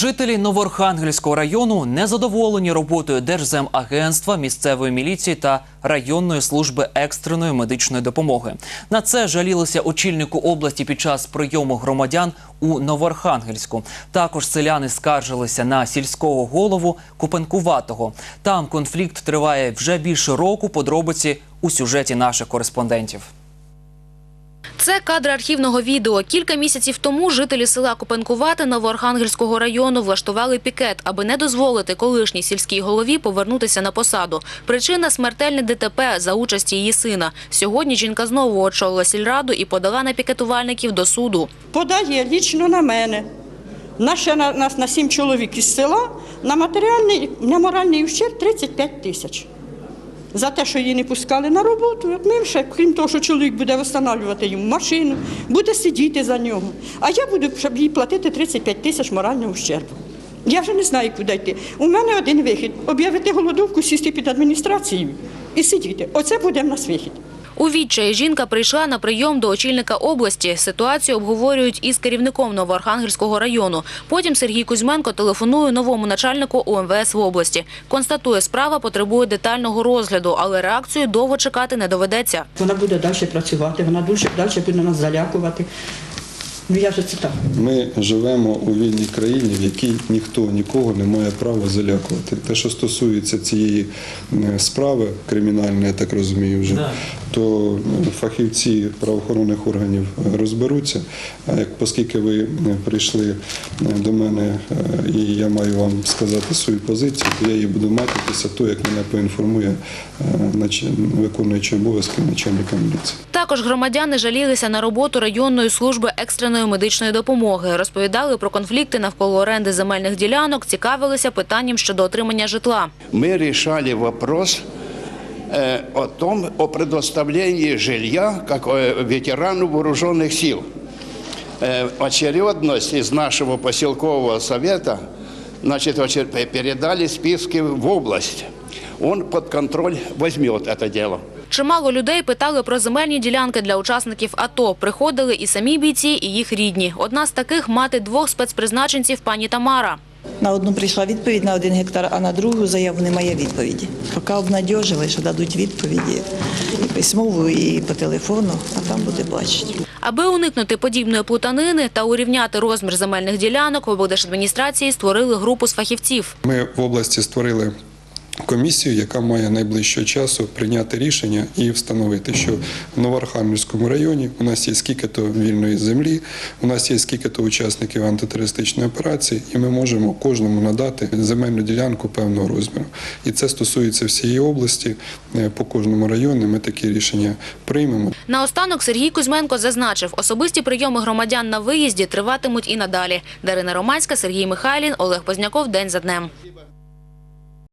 Жителі Новорхангельського району незадоволені роботою Держземагентства, місцевої міліції та районної служби екстреної медичної допомоги. На це жалілися очільнику області під час прийому громадян у Новорхангельську. Також селяни скаржилися на сільського голову Купенкуватого. Там конфлікт триває вже більше року. Подробиці у сюжеті наших кореспондентів. Це кадри архівного відео. Кілька місяців тому жителі села Копенкувати Новоархангельського району влаштували пікет, аби не дозволити колишній сільській голові повернутися на посаду. Причина – смертельне ДТП за участі її сина. Сьогодні жінка знову очолила сільраду і подала на пікетувальників до суду. подає лічно на мене. На ще на, нас на сім чоловік із села на матеріальний, на моральний ущерб 35 тисяч. За те, що її не пускали на роботу, от ми ще, крім того, що чоловік буде встановлювати йому машину, буде сидіти за нього. А я буду щоб їй платити 35 тисяч морального ущербу. Я вже не знаю, куди йти. У мене один вихід об'явити голодовку, сісти під адміністрацією і сидіти. Оце буде в нас вихід. У відчаї жінка прийшла на прийом до очільника області. Ситуацію обговорюють із керівником Новоархангельського району. Потім Сергій Кузьменко телефонує новому начальнику УМВС в області. Констатує, справа потребує детального розгляду, але реакцію довго чекати не доведеться. Вона буде далі працювати, вона дуже далі буде нас залякувати. Ну я ж це так. Ми живемо у вільній країні, в якій ніхто нікого не має права залякувати. Те, що стосується цієї справи кримінальної, я так розумію, вже то е, фахівці правоохоронних органів розберуться. А як оскільки ви е, прийшли е, до мене е, і я маю вам сказати свою позицію, то я її буду мати після того, як мене поінформує виконуючий обов'язки начальника міліції. Також громадяни жалілися на роботу районної служби екстреної медичної допомоги. Розповідали про конфлікти навколо оренди земельних ділянок, цікавилися питанням щодо отримання житла. мы решали вопрос э, о том, о предоставлении жилья как э, ветерану вооруженных сил. Э, очередность из нашего поселкового совета, значит, очер- пе- передали списки в область. Он под контроль возьмет это дело. Чимало людей питали про земельні ділянки для учасників АТО. Приходили і самі бійці, і їх рідні. Одна з таких – мати двох спецпризначенців пані Тамара. На одну прийшла відповідь на один гектар, а на другу заяву немає відповіді. Поки обнадьожили, що дадуть відповіді і письмову, і по телефону, а там буде бачити. Аби уникнути подібної плутанини та урівняти розмір земельних ділянок, в облдержадміністрації створили групу з фахівців. Ми в області створили комісію, яка має найближчого часу прийняти рішення і встановити, що в Новоархангельському районі у нас є скільки-то вільної землі, у нас є скільки-то учасників антитерористичної операції, і ми можемо кожному надати земельну ділянку певного розміру. І це стосується всієї області. Е, По кожному району ми такі рішення приймемо. Наостанок Сергій Кузьменко зазначив, особисті прийоми громадян на виїзді триватимуть і надалі. Дарина Романська, Сергій Михайлін, Олег Позняков. День за днем.